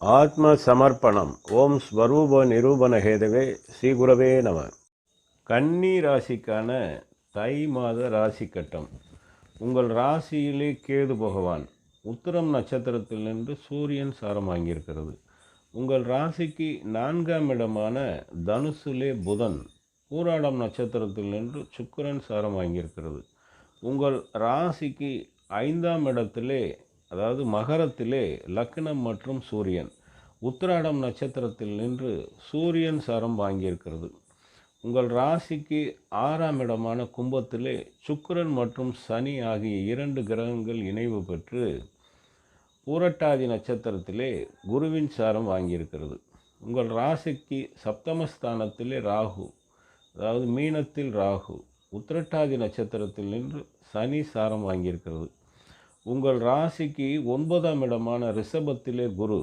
ஆத்ம சமர்ப்பணம் ஓம் ஸ்வரூப நிரூபண ஹேதவே ஸ்ரீகுரவே நம. கன்னி ராசிக்கான தை மாத ராசி கட்டம். உங்கள் ராசியிலே கேது பகவான் உத்திரம் நட்சத்திரத்தில் நின்று சூரியன் சாரம் வாங்கியிருக்கிறது. உங்கள் ராசிக்கு நான்காம் இடமான தனுசுலே புதன் பூராடம் நட்சத்திரத்தில் நின்று சுக்கரன் சாரம் வாங்கியிருக்கிறது. உங்கள் ராசிக்கு ஐந்தாம் இடத்திலே அதாவது மகரத்திலே லக்னம் மற்றும் சூரியன். உத்திராடம் நட்சத்திரத்தில் நின்று சூரியன் சாரம் வாங்கியிருக்கிறது. உங்கள் ராசிக்கு ஆறாம் இடமான கும்பத்திலே சுக்கிரன் மற்றும் சனி ஆகிய இரண்டு கிரகங்கள் இணைவு பெற்று பூரட்டாதி நட்சத்திரத்திலே குருவின் சாரம் வாங்கியிருக்கிறது. உங்கள் ராசிக்கு சப்தமஸ்தானத்திலே ராகு அதாவது மீனத்தில் ராகு உத்திரட்டாதி நட்சத்திரத்தில் நின்று சனி சாரம் வாங்கியிருக்கிறது. உங்கள் ராசிக்கு ஒன்பதாம் இடமான ரிஷபத்திலே குரு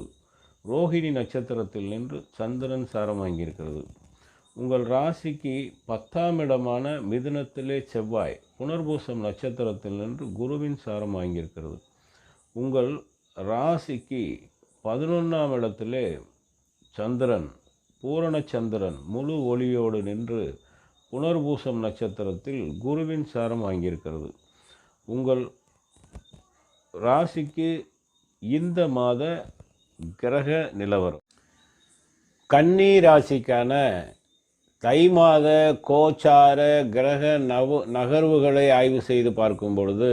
ரோஹிணி நட்சத்திரத்தில் நின்று சந்திரன் சாரம் வாங்கியிருக்கிறது. உங்கள் ராசிக்கு பத்தாம் இடமான மிதுனத்திலே செவ்வாய் புனர்பூசம் நட்சத்திரத்தில் நின்று குருவின் சாரம் வாங்கியிருக்கிறது. உங்கள் ராசிக்கு பதினொன்றாம் இடத்திலே சந்திரன் பூரண சந்திரன் முழு ஒளியோடு நின்று புனர்பூசம் நட்சத்திரத்தில் குருவின் சாரம் வாங்கியிருக்கிறது. உங்கள் ராசிக்கு இந்த மாத கிரக நிலவரம் கன்னி ராசிக்கான தை மாத கோச்சார கிரக நவ நகர்வுகளை ஆய்வு செய்து பார்க்கும் பொழுது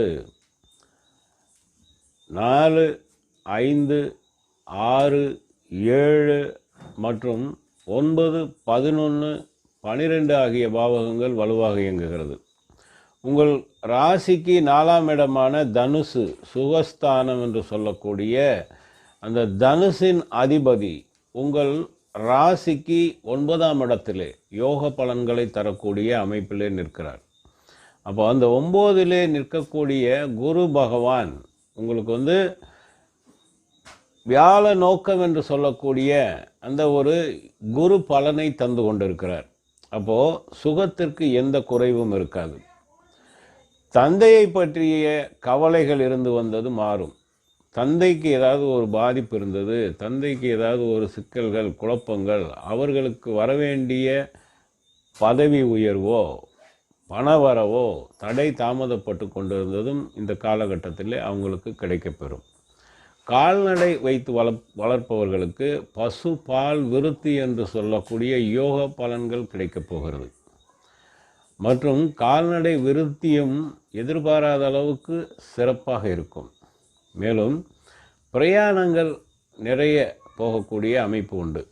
நாலு ஐந்து ஆறு ஏழு மற்றும் ஒன்பது பதினொன்று பனிரெண்டு ஆகிய பாவகங்கள் வலுவாக இயங்குகிறது. உங்கள் ராசிக்கு நாலாம் இடமான தனுசு சுகஸ்தானம் என்று சொல்லக்கூடிய அந்த தனுசின் அதிபதி உங்கள் ராசிக்கு ஒன்பதாம் இடத்திலே யோக பலன்களை தரக்கூடிய அமைப்பிலே நிற்கிறார். அப்போ அந்த ஒம்போதிலே நிற்கக்கூடிய குரு பகவான் உங்களுக்கு வந்து வியாழ நோக்கம் என்று சொல்லக்கூடிய அந்த ஒரு குரு பலனை தந்து கொண்டிருக்கிறார். அப்போது சுகத்திற்கு எந்த குறைவும் இருக்காது. தந்தையை பற்றிய கவலைகள் இருந்து வந்தது மாறும். தந்தைக்கு ஏதாவது ஒரு பாதிப்பு இருந்தது தந்தைக்கு ஏதாவது ஒரு சிக்கல்கள் குழப்பங்கள் அவர்களுக்கு வரவேண்டிய பதவி உயர்வோ பணவரவோ தடை தாமதப்பட்டு கொண்டிருந்ததும் இந்த காலகட்டத்தில் அவங்களுக்கு கிடைக்கப்பெறும். கால்நடை வைத்து வள வளர்ப்பவர்களுக்கு பசு பால் விருத்தி என்று சொல்லக்கூடிய யோக பலன்கள் கிடைக்கப் போகிறது. மற்றும் கால்நடை விருத்தியும் எதிர்பாராத அளவுக்கு சிறப்பாக இருக்கும். மேலும் பிரயாணங்கள் நிறைய போகக்கூடிய அமைப்பு உண்டு.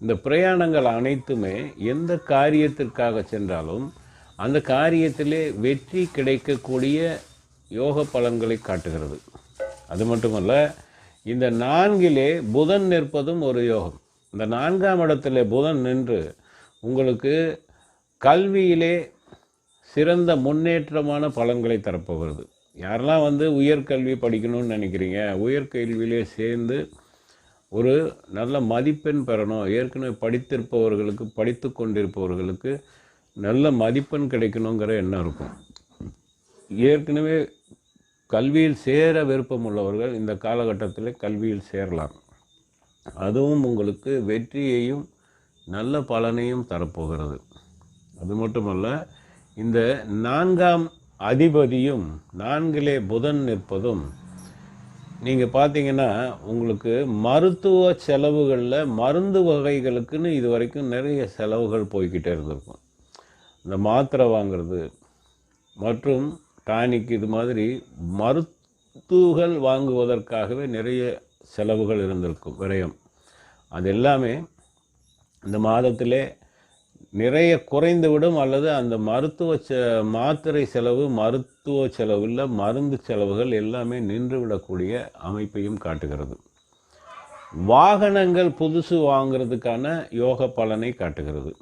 இந்த பிரயாணங்கள் அனைத்துமே எந்த காரியத்திற்காக சென்றாலும் அந்த காரியத்திலே வெற்றி கிடைக்கக்கூடிய யோக பலன்களை காட்டுகிறது. அது மட்டுமல்ல இந்த நான்கிலே புதன் நிற்பதும் ஒரு யோகம். இந்த நான்காம் இடத்திலே புதன் நின்று உங்களுக்கு கல்வியிலே சிறந்த முன்னேற்றமான பலன்களை தரப்போகிறது. யாரெல்லாம் வந்து உயர்கல்வி படிக்கணும்னு நினைக்கிறீங்க உயர்கல்வியிலே சேர்ந்து ஒரு நல்ல மதிப்பெண் பெறணும். ஏற்கனவே படித்திருப்பவர்களுக்கு படித்து கொண்டிருப்பவர்களுக்கு நல்ல மதிப்பெண் கிடைக்கணுங்கிற எண்ணம் இருக்கும். ஏற்கனவே கல்வியில் சேர விருப்பம் உள்ளவர்கள் இந்த காலகட்டத்தில் கல்வியில் சேரலாம். அதுவும் உங்களுக்கு வெற்றியையும் நல்ல பலனையும் தரப்போகிறது. அது மட்டுமல்ல இந்த நான்காம் அதிபதியும் நான்கிலே புதன் நிற்பதும் நீங்கள் பார்த்தீங்கன்னா உங்களுக்கு மருத்துவ செலவுகளில் மருந்து வகைகளுக்குன்னு இது வரைக்கும் நிறைய செலவுகள் போய்கிட்டே இருந்திருக்கும். இந்த மாத்திரை வாங்கிறது மற்றும் டானிக் இது மாதிரி மருத்துவங்கள் வாங்குவதற்காகவே நிறைய செலவுகள் இருந்திருக்கும் விரயம். அது எல்லாமே இந்த மாதத்திலே நிறைய குறைந்துவிடும் அல்லது அந்த மருத்துவ செ மாத்திரை செலவு மருத்துவ செலவில் மருந்து செலவுகள் எல்லாமே நின்றுவிடக்கூடிய அமைப்பையும் காட்டுகிறது. வாகனங்கள் புதுசு வாங்கிறதுக்கான யோக பலனை காட்டுகிறது.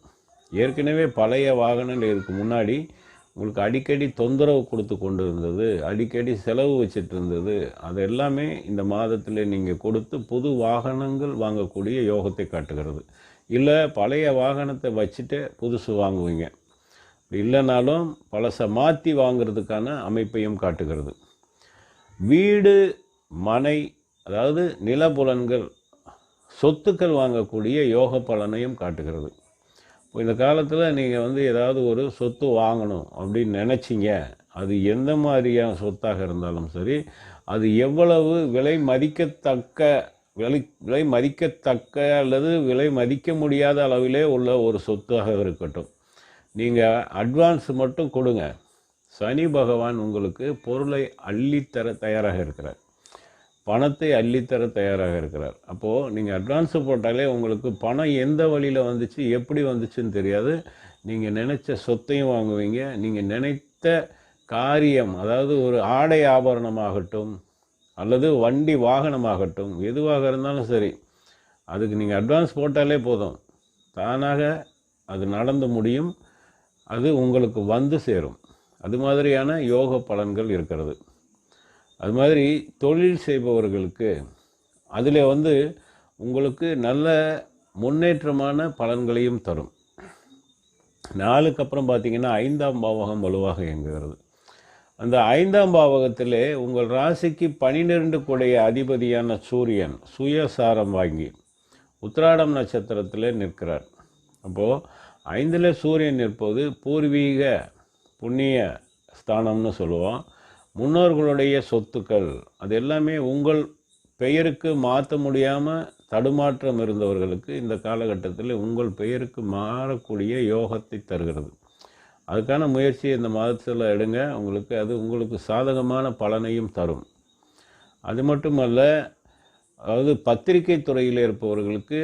ஏற்கனவே பழைய வாகனங்கள் இதுக்கு முன்னாடி உங்களுக்கு அடிக்கடி தொந்தரவு கொடுத்து கொண்டு இருந்தது அடிக்கடி செலவு வச்சுட்டு இருந்தது. அது எல்லாமே இந்த மாதத்தில் நீங்கள் கொடுத்து புது வாகனங்கள் வாங்கக்கூடிய யோகத்தை காட்டுகிறது. இல்லை பழைய வாகனத்தை வச்சுட்டு புதுசு வாங்குவீங்க. இல்லைனாலும் பழசை மாற்றி வாங்கிறதுக்கான அமைப்பையும் காட்டுகிறது. வீடு மனை அதாவது நிலபுலன்கள் சொத்துக்கள் வாங்கக்கூடிய யோக பலனையும் காட்டுகிறது. இப்போ இந்த காலத்தில் நீங்கள் வந்து ஏதாவது ஒரு சொத்து வாங்கணும் அப்படின்னு நினச்சிங்க அது எந்த மாதிரியான சொத்தாக இருந்தாலும் சரி அது எவ்வளவு விலை மதிக்கத்தக்க விலை விலை மதிக்கத்தக்க அல்லது விலை மதிக்க முடியாத அளவிலே உள்ள ஒரு சொத்தாக இருக்கட்டும். நீங்கள் அட்வான்ஸ் மட்டும் கொடுங்க. சனி பகவான் உங்களுக்கு பொருளை அள்ளித்தர தயாராக இருக்கிறார். பணத்தை அள்ளித்தர தயாராக இருக்கிறார். அப்போது நீங்கள் அட்வான்ஸு போட்டாலே உங்களுக்கு பணம் எந்த வழியில் வந்துச்சு எப்படி வந்துச்சுன்னு தெரியாது. நீங்கள் நினச்ச சொத்தையும் வாங்குவீங்க. நீங்கள் நினைத்த காரியம் அதாவது ஒரு ஆடை ஆபரணமாகட்டும் அல்லது வண்டி வாகனமாகட்டும் எதுவாக இருந்தாலும் சரி அதுக்கு நீங்கள் அட்வான்ஸ் போட்டாலே போதும். தானாக அது நடந்து முடியும். அது உங்களுக்கு வந்து சேரும். அது மாதிரியான யோக பலன்கள் இருக்கிறது. அது மாதிரி தொழில் செய்பவர்களுக்கு அதில் வந்து உங்களுக்கு நல்ல முன்னேற்றமான பலன்களையும் தரும். நாளுக்கு அப்புறம் பார்த்தீங்கன்னா ஐந்தாம் பாவகம் வலுவாக இயங்குகிறது. அந்த ஐந்தாம் பாவகத்திலே உங்கள் ராசிக்கு பனிரெண்டு கூடைய அதிபதியான சூரியன் சுயசாரம் வாங்கி உத்திராடம் நட்சத்திரத்தில் நிற்கிறார். அப்போது ஐந்தில் சூரியன் நிற்பது பூர்வீக புண்ணிய ஸ்தானம்னு சொல்லுவோம். முன்னோர்களுடைய சொத்துக்கள் அது எல்லாமே உங்கள் பெயருக்கு மாற்ற முடியாமல் தடுமாற்றம் இருந்தவர்களுக்கு இந்த காலகட்டத்தில் உங்கள் பெயருக்கு மாறக்கூடிய யோகத்தை தருகிறது. அதுக்கான முயற்சி இந்த மாதத்தில் எடுங்க. உங்களுக்கு அது உங்களுக்கு சாதகமான பலனையும் தரும். அது மட்டுமல்ல அதாவது பத்திரிகை துறையில் இருப்பவர்களுக்கு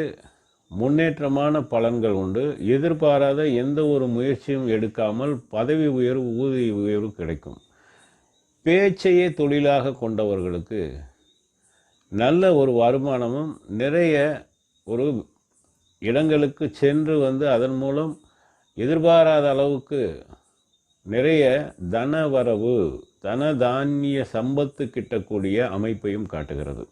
முன்னேற்றமான பலன்கள் உண்டு. எதிர்பாராத எந்த ஒரு முயற்சியும் எடுக்காமல் பதவி உயர்வு ஊதிய உயர்வு கிடைக்கும். பேச்சையே தொழிலாக கொண்டவர்களுக்கு நல்ல ஒரு வருமானமும் நிறைய ஒரு இடங்களுக்கு சென்று வந்து அதன் மூலம் எதிர்பாராத அளவுக்கு நிறைய தன வரவு தன தானிய சம்பத்து கிட்டக்கூடிய அமைப்பையும் காட்டுகிறது.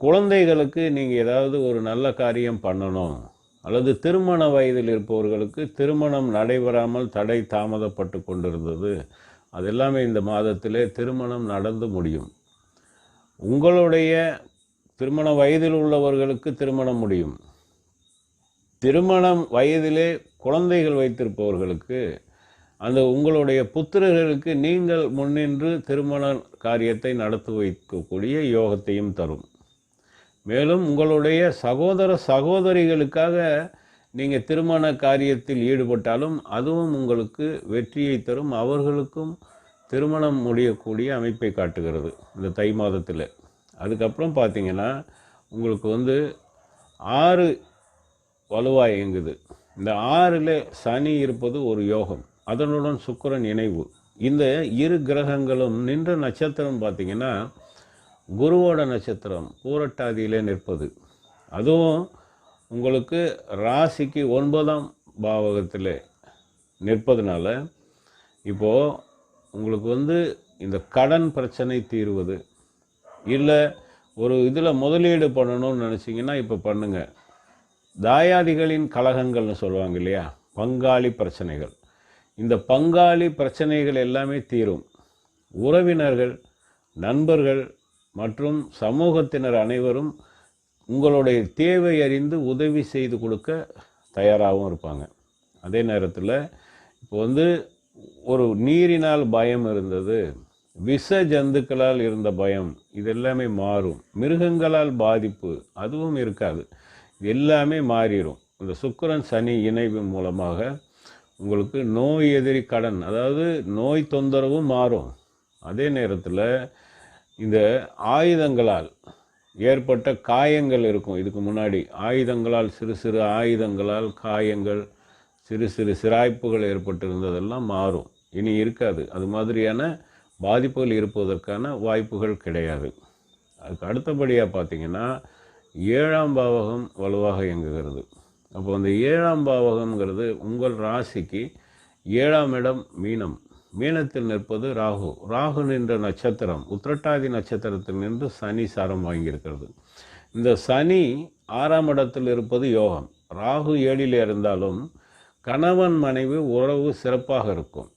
குழந்தைகளுக்கு நீங்கள் ஏதாவது ஒரு நல்ல காரியம் பண்ணணும் அல்லது திருமண வயதில் இருப்பவர்களுக்கு திருமணம் நடைபெறாமல் தடை தாமதப்பட்டு கொண்டிருந்தது அது எல்லாமே இந்த மாதத்திலே திருமணம் நடந்து முடியும். உங்களுடைய திருமண வயதில் உள்ளவர்களுக்கு திருமணம் முடியும். திருமணம் வயதிலே குழந்தைகள் வைத்திருப்பவர்களுக்கு அந்த உங்களுடைய புத்திரர்களுக்கு நீங்கள் முன்னின்று திருமண காரியத்தை நடத்தி வைக்கக்கூடிய யோகத்தையும் தரும். மேலும் உங்களுடைய சகோதர சகோதரிகளுக்காக நீங்கள் திருமண காரியத்தில் ஈடுபட்டாலும் அதுவும் உங்களுக்கு வெற்றியை தரும். அவர்களுக்கும் திருமணம் முடியக்கூடிய அமைப்பை காட்டுகிறது இந்த தை மாதத்தில். அதுக்கப்புறம் பார்த்தீங்கன்னா உங்களுக்கு வந்து ஆறு வலுவாக இயங்குது. இந்த ஆறில் சனி இருப்பது ஒரு யோகம். அதனுடன் சுக்கிரன் இணைவு. இந்த இரு கிரகங்களும் நின்ற நட்சத்திரம் பார்த்தீங்கன்னா குருவோட நட்சத்திரம் பூரட்டாதியிலே நிற்பது. அதுவும் உங்களுக்கு ராசிக்கு ஒன்பதாம் பாவகத்தில் நிற்பதுனால இப்போது உங்களுக்கு வந்து இந்த கடன் பிரச்சனை தீர்வது இல்லை ஒரு இதில் முதலீடு பண்ணணும்னு நினச்சிங்கன்னா இப்போ பண்ணுங்கள் தாயாதிகளின் கழகங்கள்னு சொல்லுவாங்க இல்லையா? பங்காளி பிரச்சனைகள். இந்த பங்காளி பிரச்சனைகள் எல்லாமே தீரும். உறவினர்கள் நண்பர்கள் மற்றும் சமூகத்தினர் அனைவரும் உங்களுடைய தேவை அறிந்து உதவி செய்து கொடுக்க தயாராகவும் இருப்பாங்க. அதே நேரத்தில் இப்போ வந்து ஒரு நீரினால் பயம் இருந்தது விஷ ஜந்துக்களால் இருந்த பயம் இது எல்லாமே மாறும். மிருகங்களால் பாதிப்பு அதுவும் இருக்காது. எல்லாமே மாறிடும் இந்த சுக்கிரன் சனி இணைவு மூலமாக உங்களுக்கு நோய் எதிரி கடன் அதாவது நோய் தொந்தரவும் மாறும். அதே நேரத்தில் இந்த ஆயுதங்களால் ஏற்பட்ட காயங்கள் இருக்கும். இதுக்கு முன்னாடி ஆயுதங்களால் சிறு சிறு ஆயுதங்களால் காயங்கள் சிறு சிறு சிராய்ப்புகள் ஏற்பட்டிருந்ததெல்லாம் மாறும். இனி இருக்காது. அது மாதிரியான பாதிப்புகள் இருப்பதற்கான வாய்ப்புகள் கிடையாது. அதுக்கு அடுத்தபடியாக பார்த்தீங்கன்னா ஏழாம் பாவகம் வலுவாக இயங்குகிறது. அப்போ அந்த ஏழாம் பாவகம்ங்கிறது உங்கள் ராசிக்கு ஏழாம் இடம் மீனம். மீனத்தில் நிற்பது ராகு. ராகு நின்ற நட்சத்திரம் உத்திரட்டாதி நட்சத்திரத்தில் நின்று சனி சாரம் வாங்கியிருக்கிறது. இந்த சனி ஆறாம் இடத்தில் இருப்பது யோகம். ராகு ஏழில் இருந்தாலும் கணவன் மனைவி உறவு சிறப்பாக இருக்கும்.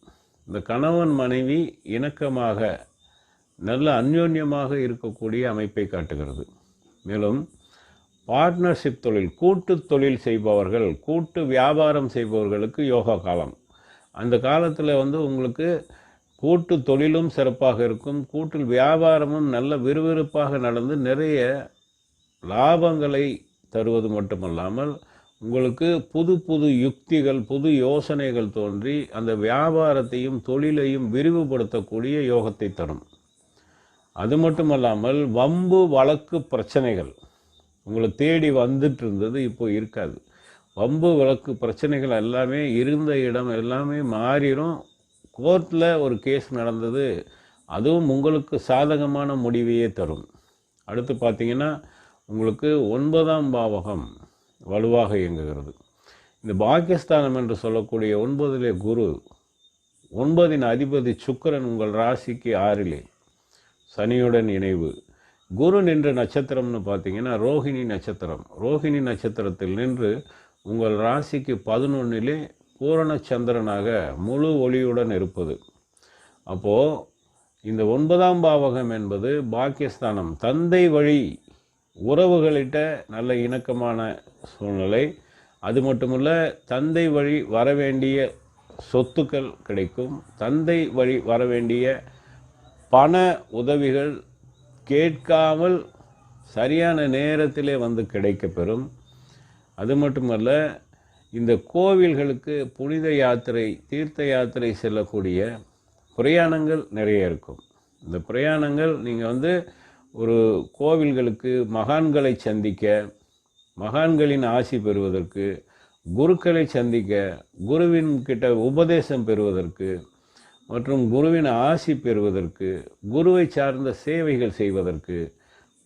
இந்த கணவன் மனைவி இணக்கமாக நல்ல அந்யோன்யமாக இருக்கக்கூடிய அமைப்பை காட்டுகிறது. மேலும் பார்ட்னர்ஷிப் தொழில் கூட்டு தொழில் செய்பவர்கள் கூட்டு வியாபாரம் செய்பவர்களுக்கு யோகா காலம். அந்த காலத்தில் வந்து உங்களுக்கு கூட்டு தொழிலும் சிறப்பாக இருக்கும். கூட்டில் வியாபாரமும் நல்ல விறுவிறுப்பாக நடந்து நிறைய லாபங்களை தருவது மட்டுமல்லாமல் உங்களுக்கு புது புது யுக்திகள் புது யோசனைகள் தோன்றி அந்த வியாபாரத்தையும் தொழிலையும் விரிவுபடுத்தக்கூடிய யோகத்தை தரும். அது மட்டுமல்லாமல் வம்பு வழக்கு பிரச்சனைகள். உங்களை தேடி வந்துட்டு இருந்தது இப்போ இருக்காது. வம்பு வழக்கு பிரச்சனைகள் எல்லாமே இருந்த இடம் எல்லாமே மாறிடும் கோர்ட்டில் ஒரு கேஸ் நடந்தது. அதுவும் உங்களுக்கு சாதகமான முடிவையே தரும். அடுத்து பார்த்தீங்கன்னா உங்களுக்கு ஒன்பதாம் பாவகம் வலுவாக இயங்குகிறது. இந்த பாகிஸ்தானம் என்று சொல்லக்கூடிய ஒன்பதிலே குரு ஒன்பதின் அதிபதி சுக்கரன் உங்கள் ராசிக்கு ஆறிலே சனியுடன் இணைவு. குரு நின்ற நட்சத்திரம்னு பார்த்தீங்கன்னா ரோஹிணி நட்சத்திரம். ரோஹிணி நட்சத்திரத்தில் நின்று உங்கள் ராசிக்கு பதினொன்னிலே பூரண சந்திரனாக முழு ஒளியுடன் இருப்பது. அப்போது இந்த ஒன்பதாம் பாவகம் என்பது பாக்கியஸ்தானம். தந்தை வழி உறவுகளிட்ட நல்ல இணக்கமான சூழ்நிலை. அது மட்டுமல்ல தந்தை வழி வரவேண்டிய சொத்துக்கள் கிடைக்கும். தந்தை வழி வரவேண்டிய பண உதவிகள் கேட்காமல் சரியான நேரத்திலே வந்து கிடைக்கப்பெறும். அது மட்டுமல்ல இந்த கோவில்களுக்கு புனித யாத்திரை தீர்த்த யாத்திரை செல்லக்கூடிய பிரயாணங்கள் நிறைய இருக்கும். இந்த பிரயாணங்கள் நீங்கள் வந்து ஒரு கோவில்களுக்கு மகான்களை சந்திக்க மகான்களின் ஆசி பெறுவதற்கு குருக்களை சந்திக்க குருவின் கிட்ட உபதேசம் பெறுவதற்கு மற்றும் குருவின் ஆசி பெறுவதற்கு குருவை சார்ந்த சேவைகள் செய்வதற்கு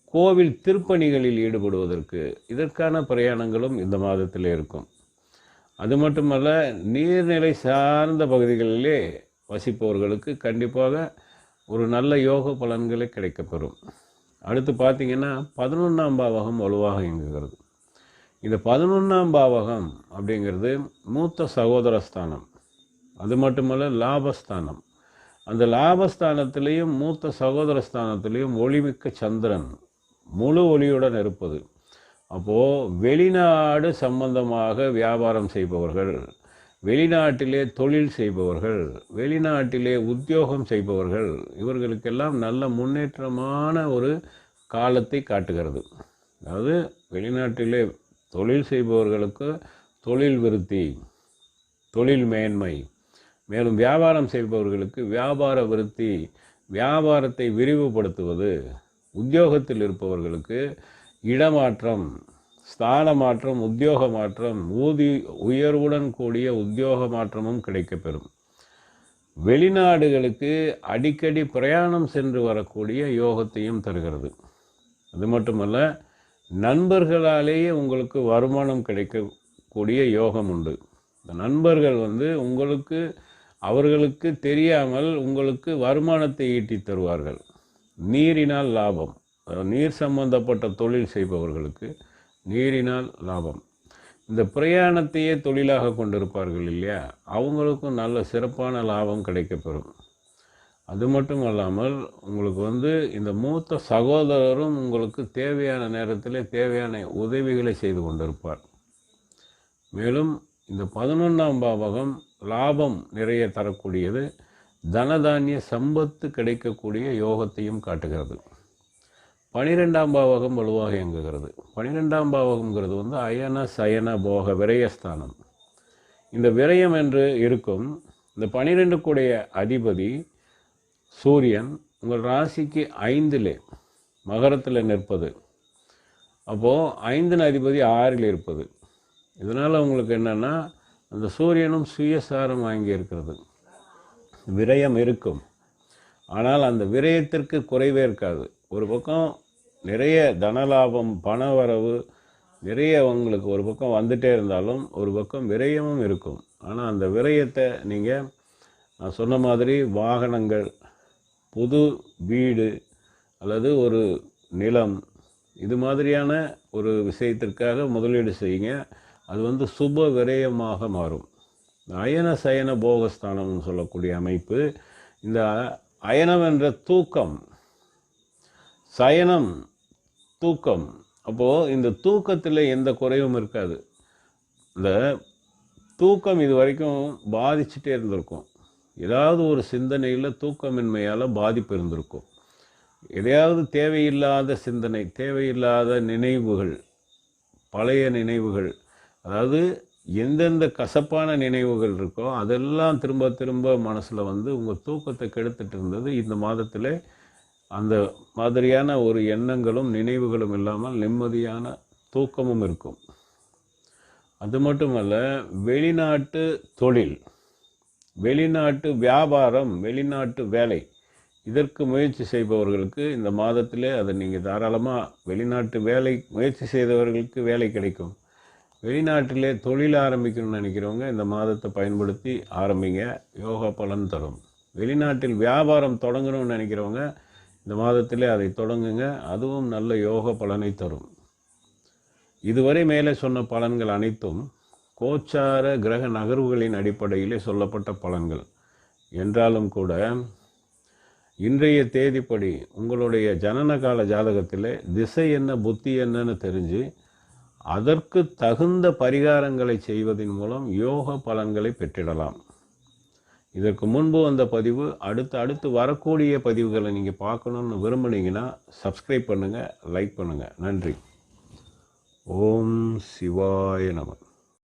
கோவில் திருப்பணிகளில் ஈடுபடுவதற்கு இதற்கான பிரயாணங்களும் இந்த மாதத்தில் இருக்கும். அது மட்டுமல்ல நீர்நிலை சார்ந்த பகுதிகளிலே வசிப்பவர்களுக்கு கண்டிப்பாக ஒரு நல்ல யோக பலன்களை கிடைக்கப்பெறும். அடுத்து பார்த்திங்கன்னா பதினொன்றாம் பாவகம் வலுவாக இயங்குகிறது. இந்த பதினொன்றாம் பாவகம் அப்படிங்கிறது மூத்த சகோதர ஸ்தானம் அது மட்டுமல்ல லாபஸ்தானம். அந்த லாபஸ்தானத்திலையும் மூத்த சகோதரஸ்தானத்திலையும் ஒளிமிக்க சந்திரன் முழு ஒளியுடன் இருப்பது. அப்போது வெளிநாடு சம்பந்தமாக வியாபாரம் செய்பவர்கள் வெளிநாட்டிலே தொழில் செய்பவர்கள் வெளிநாட்டிலே உத்தியோகம் செய்பவர்கள் இவர்களுக்கெல்லாம் நல்ல முன்னேற்றமான ஒரு காலத்தை காட்டுகிறது. அதாவது வெளிநாட்டிலே தொழில் செய்பவர்களுக்கு தொழில் விருத்தி தொழில் மேன்மை மேலும் வியாபாரம் செய்பவர்களுக்கு வியாபார விருத்தி வியாபாரத்தை விரிவுபடுத்துவது உத்தியோகத்தில் இருப்பவர்களுக்கு இடமாற்றம் ஸ்தான மாற்றம் உத்தியோக மாற்றம் ஊதி உயர்வுடன் கூடிய உத்தியோக மாற்றமும் கிடைக்கப்பெறும். வெளிநாடுகளுக்கு அடிக்கடி பிரயாணம் சென்று வரக்கூடிய யோகத்தையும் தருகிறது. அது மட்டுமல்ல நண்பர்களாலேயே உங்களுக்கு வருமானம் கிடைக்கக்கூடிய யோகம் உண்டு. இந்த நண்பர்கள் வந்து உங்களுக்கு அவர்களுக்கு தெரியாமல் உங்களுக்கு வருமானத்தை ஈட்டி தருவார்கள். நீரினால் லாபம். நீர் சம்பந்தப்பட்ட தொழில் செய்பவர்களுக்கு நீரினால் லாபம். இந்த பிரயாணத்தையே தொழிலாக கொண்டிருப்பார்கள் இல்லையா? அவங்களுக்கும் நல்ல சிறப்பான லாபம் கிடைக்கப்பெறும். அது மட்டும் அல்லாமல் உங்களுக்கு வந்து இந்த மூத்த சகோதரரும் உங்களுக்கு தேவையான நேரத்தில் தேவையான உதவிகளை செய்து கொண்டிருப்பார். மேலும் இந்த பதினொன்றாம் பாவகம் லாபம் நிறைய தரக்கூடியது தனதானிய சம்பத்து கிடைக்கக்கூடிய யோகத்தையும் காட்டுகிறது. பனிரெண்டாம் பாவகம் வலுவாக இயங்குகிறது. பனிரெண்டாம் பாவகங்கிறது வந்து அயன சயன போக விரயஸ்தானம். இந்த விரயம் என்று இருக்கும் இந்த பனிரெண்டு கூடிய அதிபதி சூரியன் உங்கள் ராசிக்கு ஐந்திலே மகரத்தில் நிற்பது. அப்போது ஐந்தின் அதிபதி ஆறில் இருப்பது. இதனால் உங்களுக்கு என்னென்னா அந்த சூரியனும் சுயசாரம் வாங்கி இருக்கிறது விரயம் இருக்கும். ஆனால் அந்த விரயத்திற்கு குறைவே இருக்காது. ஒரு பக்கம் நிறைய தனலாபம் பண வரவு நிறைய உங்களுக்கு ஒரு பக்கம் வந்துட்டே இருந்தாலும் ஒரு பக்கம் விரயமும் இருக்கும். ஆனால் அந்த விரயத்தை நீங்கள் நான் சொன்ன மாதிரி வாகனங்கள் புது வீடு அல்லது ஒரு நிலம் இது மாதிரியான ஒரு விஷயத்திற்காக முதலீடு செய்யுங்க. அது வந்து சுப விரயமாக மாறும். அயன சயன போகஸ்தானம்னு சொல்லக்கூடிய அமைப்பு இந்த அயனம் என்ற தூக்கம் சயனம் தூக்கம். அப்போது இந்த தூக்கத்தில் எந்த குறைவும் இருக்காது. இந்த தூக்கம் இது வரைக்கும் பாதிச்சுட்டே இருந்திருக்கும். ஏதாவது ஒரு சிந்தனையில் தூக்கமின்மையால் பாதிப்பு இருந்திருக்கும். எதையாவது தேவையில்லாத சிந்தனை தேவையில்லாத நினைவுகள் பழைய நினைவுகள் அதாவது எந்தெந்த கசப்பான நினைவுகள் இருக்கோ அதெல்லாம் திரும்ப திரும்ப மனசில் வந்து உங்கள் தூக்கத்தை கெடுத்துட்டு இருந்தது இந்த மாதத்தில். அந்த மாதிரியான ஒரு எண்ணங்களும் நினைவுகளும் இல்லாமல் நிம்மதியான தூக்கமும் இருக்கும். அது மட்டுமல்ல வெளிநாட்டு தொழில் வெளிநாட்டு வியாபாரம் வெளிநாட்டு வேலை இதற்கு முயற்சி செய்பவர்களுக்கு இந்த மாதத்திலே அதை நீங்கள் தாராளமாக வெளிநாட்டு வேலை முயற்சி செய்தவர்களுக்கு வேலை கிடைக்கும். வெளிநாட்டிலே தொழில் ஆரம்பிக்கணும்னு நினைக்கிறவங்க இந்த மாதத்தை பயன்படுத்தி ஆரம்பிங்க. யோகா பலன் தரும். வெளிநாட்டில் வியாபாரம் தொடங்கணும்னு நினைக்கிறவங்க இந்த மாதத்திலே அதை தொடங்குங்க. அதுவும் நல்ல யோக பலனை தரும். இதுவரை மேலே சொன்ன பலன்கள் அனைத்தும் கோச்சார கிரக நகர்வுகளின் அடிப்படையிலே சொல்லப்பட்ட பலன்கள். என்றாலும் கூட இன்றைய தேதிப்படி உங்களுடைய ஜனன கால ஜாதகத்தில் திசை என்ன புத்தி என்னன்னு தெரிஞ்சு அதற்கு தகுந்த பரிகாரங்களை செய்வதன் மூலம் யோக பலன்களை பெற்றிடலாம். இதற்கு முன்பு வந்த பதிவு அடுத்து அடுத்து வரக்கூடிய பதிவுகளை நீங்கள் பார்க்கணுன்னு விரும்புனீங்கன்னா சப்ஸ்கிரைப் பண்ணுங்கள் லைக் பண்ணுங்கள் நன்றி. ஓம் சிவாய நமன்